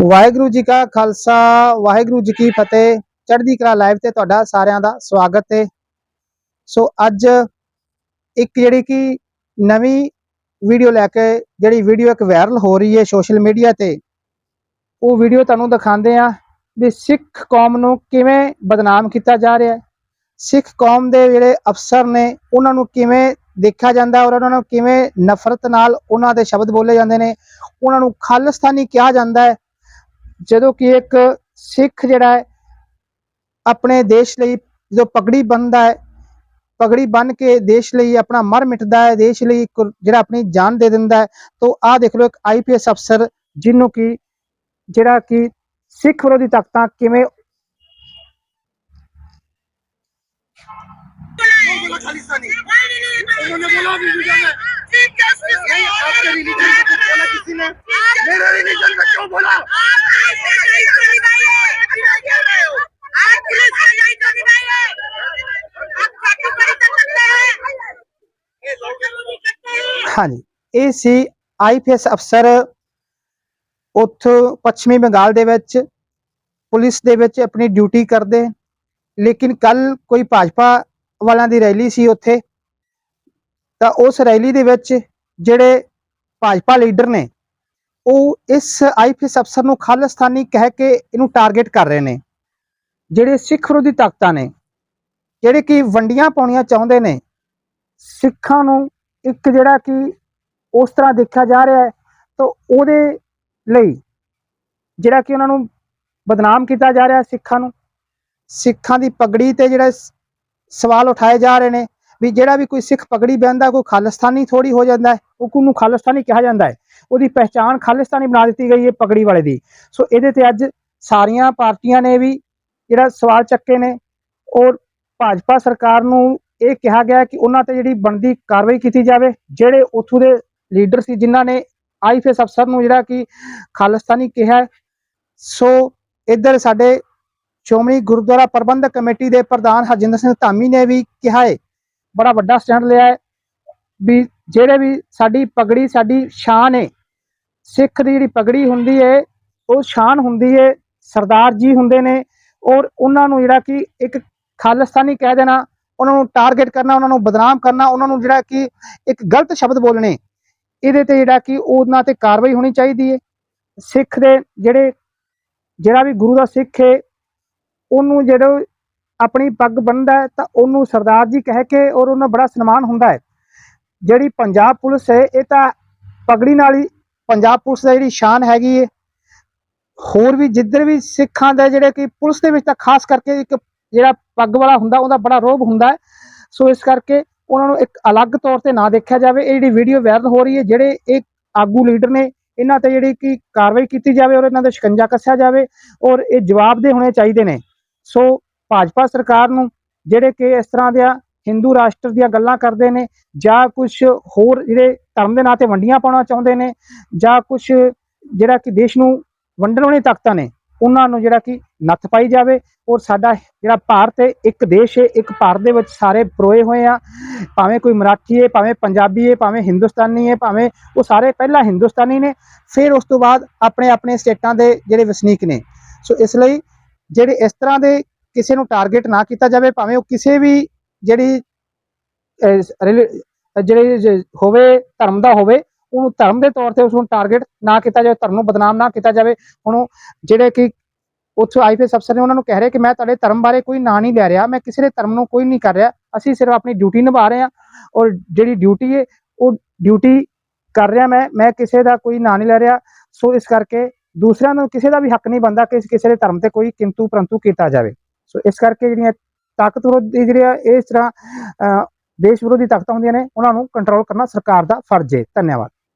ਵਾਹਿਗੁਰੂ ਜੀ ਕਾ ਖਾਲਸਾ, ਵਾਹਿਗੁਰੂ ਜੀ ਕੀ ਫਤਿਹ। ਚੜ੍ਹਦੀ ਕਲਾ ਲਾਈਵ ਤੇ ਤੁਹਾਡਾ ਸਾਰਿਆਂ ਦਾ ਸਵਾਗਤ ਹੈ ਸੋ ਅੱਜ ਇੱਕ ਜਿਹੜੀ ਕਿ ਨਵੀਂ ਵੀਡੀਓ ਲੈ ਕੇ, ਜਿਹੜੀ ਵੀਡੀਓ ਇੱਕ ਵਾਇਰਲ ਹੋ ਰਹੀ ਹੈ ਸੋਸ਼ਲ ਮੀਡੀਆ ਤੇ, ਉਹ ਵੀਡੀਓ ਤੁਹਾਨੂੰ ਦਿਖਾਉਂਦੇ ਆ ਵੀ ਸਿੱਖ ਕੌਮ ਨੂੰ ਕਿਵੇਂ ਬਦਨਾਮ ਕੀਤਾ ਜਾ ਰਿਹਾ ਹੈ। ਸਿੱਖ ਕੌਮ ਦੇ ਜਿਹੜੇ ਅਫਸਰ ਨੇ, ਉਹਨਾਂ ਨੂੰ ਕਿਵੇਂ ਦੇਖਿਆ ਜਾਂਦਾ ਔਰ ਉਹਨਾਂ ਨੂੰ ਕਿਵੇਂ ਨਫ਼ਰਤ ਨਾਲ ਉਹਨਾਂ ਦੇ ਸ਼ਬਦ ਬੋਲੇ ਜਾਂਦੇ ਨੇ, ਉਹਨਾਂ ਨੂੰ ਖਾਲਿਸਤਾਨੀ ਕਿਹਾ ਜਾਂਦਾ ਹੈ। ਜਦੋਂ ਕਿ ਇੱਕ ਸਿੱਖ ਜਿਹੜਾ ਹੈ ਆਪਣੇ ਦੇਸ਼ ਲਈ ਜਦੋਂ ਪਗੜੀ ਬੰਨਦਾ ਹੈ ਪਗੜੀ ਬੰਨ ਕੇ ਦੇਸ਼ ਲਈ ਆਪਣਾ ਮਰ ਮਿਟਦਾ ਹੈ ਦੇਸ਼ ਲਈ ਕੁਰ- ਜਿਹੜਾ ਆਪਣੀ ਜਾਨ ਦੇ ਦਿੰਦਾ ਹੈ ਤੋਂ ਆਹ ਦੇਖ ਲਓ ਇੱਕ ਆਈਪੀਐਸ ਅਫਸਰ ਜਿਹਨੂੰ ਕਿ ਜਿਹੜਾ ਕਿ ਸਿੱਖ ਵਿਰੋਧੀ ਤਾਕਤਾਂ ਕਿਵੇਂ बोला खालिस्तानी उन्होंने बोला भी रिलीजन है नहीं आपके रिलीजन को कुछ बोला किसी ने मेरे रिलीजन को क्यों बोला ਹਾਂਜੀ। ਇਹ ਸੀ ਆਈਪੀਐਸ ਅਫਸਰ ਉੱਥੋਂ ਪੱਛਮੀ ਬੰਗਾਲ ਦੇ ਵਿੱਚ, ਪੁਲਿਸ ਦੇ ਵਿੱਚ ਆਪਣੀ ਡਿਊਟੀ ਕਰਦੇ। ਲੇਕਿਨ ਕੱਲ ਕੋਈ ਭਾਜਪਾ ਵਾਲਿਆਂ ਦੀ ਰੈਲੀ ਸੀ ਉੱਥੇ। ਤਾਂ ਉਸ ਰੈਲੀ ਦੇ ਵਿੱਚ ਜਿਹੜੇ ਭਾਜਪਾ ਲੀਡਰ ਨੇ, ਉਹ ਇਸ ਆਈਪੀਐਸ ਅਫਸਰ ਨੂੰ ਖਾਲਿਸਤਾਨੀ ਕਹਿ ਕੇ ਇਹਨੂੰ ਟਾਰਗੇਟ ਕਰ ਰਹੇ ਨੇ। ਜਿਹੜੇ ਸਿੱਖ ਵਿਰੋਧੀ ਤਾਕਤਾਂ ਨੇ, ਜਿਹੜੇ ਕਿ ਵੰਡੀਆਂ ਪਾਉਣੀਆਂ ਚਾਹੁੰਦੇ ਨੇ, ਸਿੱਖਾਂ ਨੂੰ ਇੱਕ ਜਿਹੜਾ ਕਿ ਉਸ ਤਰ੍ਹਾਂ ਦੇਖਿਆ ਜਾ ਰਿਹਾ ਹੈ, ਤਾਂ ਉਹਦੇ ਲਈ ਜਿਹੜਾ ਕਿ ਉਹਨਾਂ ਨੂੰ ਬਦਨਾਮ ਕੀਤਾ ਜਾ ਰਿਹਾ ਸਿੱਖਾਂ ਨੂੰ। ਸਿੱਖਾਂ ਦੀ ਪਗੜੀ ਤੇ ਜਿਹੜਾ ਸਵਾਲ ਉਠਾਏ ਜਾ ਰਹੇ ਨੇ ਵੀ ਜਿਹੜਾ ਵੀ ਕੋਈ ਸਿੱਖ ਪਗੜੀ ਬੰਨਦਾ ਕੋਈ ਖਾਲਿਸਤਾਨੀ ਥੋੜੀ ਹੋ ਜਾਂਦਾ ਹੈ, ਉਹ ਨੂੰ ਖਾਲਿਸਤਾਨੀ ਕਿਹਾ ਜਾਂਦਾ ਹੈ। ਉਹਦੀ ਪਹਿਚਾਣ ਖਾਲਿਸਤਾਨੀ ਬਣਾ ਦਿੱਤੀ ਗਈ ਹੈ ਪਗੜੀ ਵਾਲੇ ਦੀ। ਸੋ ਇਹਦੇ ਤੇ ਅੱਜ ਸਾਰੀਆਂ ਪਾਰਟੀਆਂ ਨੇ ਵੀ ਜਿਹੜਾ ਸਵਾਲ ਚੱਕੇ ਨੇ ਔਰ ਭਾਜਪਾ ਸਰਕਾਰ ਨੂੰ ਇਹ ਕਿਹਾ ਗਿਆ ਕਿ ਉਹਨਾਂ ਤੇ ਜਿਹੜੀ ਬਣਦੀ ਕਾਰਵਾਈ ਕੀਤੀ ਜਾਵੇ, ਜਿਹੜੇ ਉੱਥੋਂ ਦੇ ਲੀਡਰ ਸੀ, ਜਿਨ੍ਹਾਂ ਨੇ ਆਈਪੀਐਸ ਅਫਸਰ ਨੂੰ ਜਿਹੜਾ ਕਿ ਖਾਲਿਸਤਾਨੀ ਕਿਹਾ ਸੋ ਇੱਧਰ ਸਾਡੇ ਸ਼੍ਰੋਮਣੀ ਗੁਰਦੁਆਰਾ ਪ੍ਰਬੰਧਕ ਕਮੇਟੀ ਦੇ ਪ੍ਰਧਾਨ ਹਰਜਿੰਦਰ ਸਿੰਘ ਧਾਮੀ ਨੇ ਵੀ ਕਿਹਾ ਹੈ, ਬੜਾ ਵੱਡਾ ਸਟੈਂਡ ਲਿਆ ਹੈ, ਵੀ ਜਿਹੜੇ ਵੀ ਸਾਡੀ ਪਗੜੀ, ਸਾਡੀ ਸ਼ਾਨ ਹੈ, ਸਿੱਖ ਦੀ ਜਿਹੜੀ ਪਗੜੀ ਹੁੰਦੀ ਹੈ, ਉਹ ਸ਼ਾਨ ਹੁੰਦੀ ਹੈ, ਸਰਦਾਰ ਜੀ ਹੁੰਦੇ ਨੇ, ਔਰ ਉਹਨਾਂ ਨੂੰ ਜਿਹੜਾ ਕਿ ਇੱਕ ਖਾਲਿਸਤਾਨੀ ਕਹਿ ਦੇਣਾ ਉਹਨਾਂ ਨੂੰ ਟਾਰਗੇਟ ਕਰਨਾ, ਉਹਨਾਂ ਨੂੰ ਬਦਨਾਮ ਕਰਨਾ, ਉਹਨਾਂ ਨੂੰ ਜਿਹੜਾ ਕਿ ਇੱਕ ਗਲਤ ਸ਼ਬਦ ਬੋਲਣੇ, ਇਹਦੇ ਤੇ ਜਿਹੜਾ ਕਿ ਉਹਨਾਂ ਤੇ ਕਾਰਵਾਈ ਹੋਣੀ ਚਾਹੀਦੀ ਹੈ ਸਿੱਖ ਦੇ ਜਿਹੜੇ, ਜਿਹੜਾ ਵੀ ਗੁਰੂ ਦਾ ਸਿੱਖ ਹੈ ਉਹਨੂੰ ਜਿਹੜਾ ਆਪਣੀ ਪੱਗ ਬੰਨਦਾ ਤਾਂ ਉਹਨੂੰ ਸਰਦਾਰ ਜੀ ਕਹਿ ਕੇ ਔਰ ਉਹਨਾਂ ਬੜਾ ਸਨਮਾਨ ਹੁੰਦਾ ਹੈ। ਜਿਹੜੀ ਪੰਜਾਬ ਪੁਲਿਸ ਹੈ, ਇਹ ਤਾਂ ਪਗੜੀ ਨਾਲ ਹੀ ਪੰਜਾਬ ਪੁਲਿਸ ਦਾ ਜਿਹੜੀ ਸ਼ਾਨ ਹੈਗੀ ਹੈ ਹੋਰ ਵੀ ਜਿੱਧਰ ਵੀ ਸਿੱਖਾਂ ਦਾ ਜਿਹੜੇ ਕਿ ਪੁਲਿਸ ਦੇ ਵਿੱਚ ਤਾਂ ਖਾਸ ਕਰਕੇ ਇੱਕ ਜਿਹੜਾ ਪੱਗ ਵਾਲਾ ਹੁੰਦਾ, ਉਹਦਾ ਬੜਾ ਰੋਬ ਹੁੰਦਾ ਹੈ। ਸੋ ਇਸ ਕਰਕੇ ਉਹਨਾਂ ਨੂੰ ਇੱਕ ਅਲੱਗ ਤੌਰ ਤੇ ਨਾ ਦੇਖਿਆ ਜਾਵੇ। ਇਹ ਜਿਹੜੀ ਵੀਡੀਓ ਵਾਇਰਲ ਹੋ ਰਹੀ ਹੈ, ਜਿਹੜੇ ਇਹ ਆਗੂ ਲੀਡਰ ਨੇ, ਇਹਨਾਂ ਤੇ ਜਿਹੜੀ ਕਿ ਕਾਰਵਾਈ ਕੀਤੀ ਜਾਵੇ ਔਰ ਇਹਨਾਂ ਦੇ ਸ਼ਿਕੰਜਾ ਕੱਸਿਆ ਜਾਵੇ ਔਰ ਇਹ ਜਵਾਬਦੇ ਹੋਣੇ ਚਾਹੀਦੇ ਨੇ। ਸੋ ਭਾਜਪਾ ਸਰਕਾਰ ਨੂੰ ਜਿਹੜੇ ਕਿ ਇਸ ਤਰ੍ਹਾਂ ਦੇ ਹਿੰਦੂ ਰਾਸ਼ਟਰ ਦੀਆਂ ਗੱਲਾਂ ਕਰਦੇ ਨੇ, ਜਾਂ ਕੁਝ ਹੋਰ ਜਿਹੜੇ ਧਰਮ ਦੇ ਨਾਂ ਤੇ ਵੰਡੀਆਂ ਪਾਉਣਾ ਚਾਹੁੰਦੇ ਨੇ, ਜਾਂ ਕੁਝ ਜਿਹੜਾ ਕਿ ਦੇਸ਼ ਨੂੰ ਵੰਡਣ ਵਾਲੀ ਤਾਕਤਾਂ ਨੇ ਉਹਨਾਂ ਨੂੰ ਜਿਹੜਾ ਕਿ ਨੱਥ ਪਾਈ ਜਾਵੇ ਔਰ ਸਾਡਾ ਜਿਹੜਾ ਭਾਰਤ ਹੈ ਇੱਕ ਦੇਸ਼ ਹੈ ਇੱਕ ਭਾਰਤ ਦੇ ਵਿੱਚ ਸਾਰੇ ਪਰੋਏ ਹੋਏ ਆ। ਭਾਵੇਂ ਕੋਈ ਮਰਾਠੀ ਹੈ ਭਾਵੇਂ ਪੰਜਾਬੀ ਹੈ ਭਾਵੇਂ ਹਿੰਦੁਸਤਾਨੀ ਹੈ ਭਾਵੇਂ ਉਹ ਸਾਰੇ ਪਹਿਲਾਂ ਹਿੰਦੁਸਤਾਨੀ ਨੇ ਫਿਰ ਉਸ ਤੋਂ ਬਾਅਦ ਆਪਣੇ ਆਪਣੇ ਸਟੇਟਾਂ ਦੇ ਜਿਹੜੇ ਵਸਨੀਕ ਨੇ। ਸੋ ਇਸ ਲਈ ਜਿਹੜੇ ਇਸ ਤਰ੍ਹਾਂ ਦੇ ਕਿਸੇ ਨੂੰ ਟਾਰਗੇਟ ਨਾ ਕੀਤਾ ਜਾਵੇ ਭਾਵੇਂ ਉਹ ਕਿਸੇ ਵੀ ਜਿਹੜੀ ਅਹ, ਰਿਲੀ- ਜਿਹੜੀ ਹੋਵੇ ਧਰਮ ਦਾ ਹੋਵੇ ਉਹਨੂੰ ਧਰਮ ਦੇ ਤੌਰ ਤੇ ਉਸ ਨੂੰ ਟਾਰਗੇਟ ਨਾ ਕੀਤਾ ਜਾਵੇ, ਧਰਮ ਨੂੰ ਬਦਨਾਮ ਨਾ ਕੀਤਾ ਜਾਵੇ। ਹੁਣ ਉਹ ਜਿਹੜੇ ਕਿ ਉੱਥੋਂ ਆਈਪੀਐਸ ਅਫਸਰ ਨੇ, ਉਹਨਾਂ ਨੂੰ ਕਹਿ ਰਹੇ ਕਿ ਮੈਂ ਤੁਹਾਡੇ ਧਰਮ ਬਾਰੇ ਕੋਈ ਨਾਂ ਨਹੀਂ ਲੈ ਰਿਹਾ, ਮੈਂ ਕਿਸੇ ਦੇ ਧਰਮ ਨੂੰ ਕੋਈ ਨਹੀਂ ਕਰ ਰਿਹਾ। ਅਸੀਂ ਸਿਰਫ ਆਪਣੀ ਡਿਊਟੀ ਨਿਭਾ ਰਹੇ ਹਾਂ ਔਰ ਜਿਹੜੀ ਡਿਊਟੀ ਹੈ ਉਹ ਡਿਊਟੀ ਕਰ ਰਿਹਾ ਮੈਂ ਮੈਂ ਕਿਸੇ ਦਾ ਕੋਈ ਨਾਂ ਨਹੀਂ ਲੈ ਰਿਹਾ। ਸੋ ਇਸ ਕਰਕੇ ਦੂਸਰਿਆਂ ਨੂੰ ਕਿਸੇ ਦਾ ਵੀ ਹੱਕ ਨਹੀਂ ਬਣਦਾ ਕਿ ਕਿਸੇ ਦੇ ਧਰਮ ਤੇ ਕੋਈ ਕਿੰਤੂ ਪਰੰਤੂ ਕੀਤਾ ਜਾਵੇ। ਸੋ ਇਸ ਕਰਕੇ ਜਿਹੜੀਆਂ ਤਾਕਤ ਵਿਰੋਧੀ ਜਿਹੜੀਆਂ ਇਸ ਤਰ੍ਹਾਂ ਦੇਸ਼ ਵਿਰੋਧੀ ਤਾਕਤਾਂ ਹੁੰਦੀਆਂ ਨੇ, ਉਹਨਾਂ ਨੂੰ ਕੰਟਰੋਲ ਕਰਨਾ ਸਰਕਾਰ ਦਾ ਫਰਜ਼ ਹੈ ਧੰਨਵਾਦ।